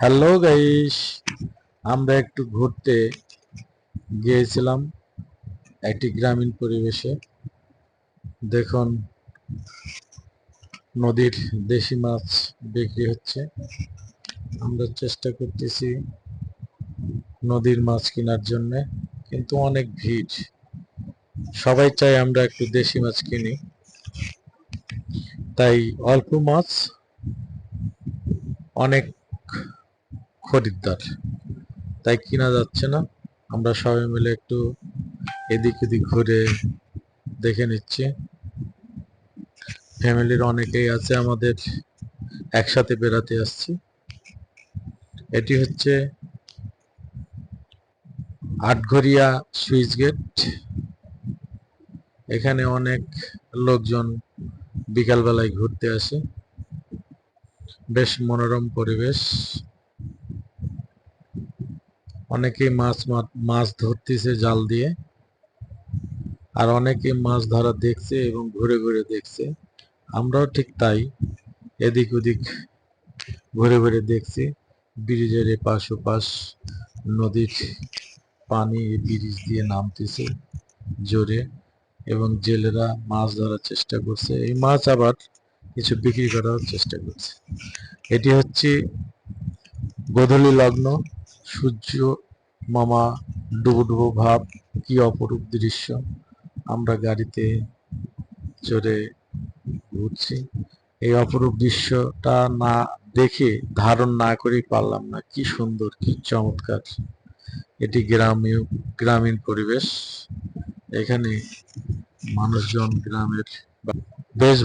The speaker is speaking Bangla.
হ্যালো গাইস আমরা একটু ঘুরতে গিয়েছিলাম একটি গ্রামীণ পরিবেশে। দেখুন, নদীর দেশি মাছ বিক্রি হচ্ছে। আমরা চেষ্টা করতেছি নদীর মাছ কেনার জন্য, কিন্তু অনেক ভিড়। সবাই চাই আমরা একটু দেশি মাছ কিনি। তাই অল্প মাছ অনেক খরিদ্দার। তাই কিনা যাচ্ছে না, আমরা সবাই মিলে একটু এদিক ওদিক ঘুরে দেখে নিচ্ছি। ফ্যামিলির অনেকেই আছে আমাদের একসাথে বেড়াতে আসছি। এটি হচ্ছে আটঘরিয়া সুইচ গেট। এখানে অনেক লোকজন বিকালবেলায় ঘুরতে আসে। বেশ মনোরম পরিবেশ। অনেকেই মাছ মাছ ধরতেছে জাল দিয়ে, আর অনেকে মাছ ধরা দেখছে এবং ঘুরে ঘুরে দেখছে। আমরাও ঠিক তাই, এদিক ওদিক ঘুরে ঘুরে দেখছি। ব্রিজের এপাশ ওপাশ নদীর পানি ব্রিজ দিয়ে নামতেছে জোরে, এবং জেলেরা মাছ ধরার চেষ্টা করছে। এই মাছ আবার কিছু বিক্রি করার চেষ্টা করছে। এটি হচ্ছে গোধূলি লগ্ন। সূর্য, মামা ডুবো ভাব, কি অপরূপ দৃশ্য। আমরা গাড়িতে চড়ে ঘুরছি। এই অপরূপ দৃশ্যটা না দেখে, ধারণ না করেই পারলাম না। কি সুন্দর, কি চমৎকার। এটি গ্রামীয়, গ্রামীণ পরিবেশ। এখানে মানুষজন, গ্রামের বেশ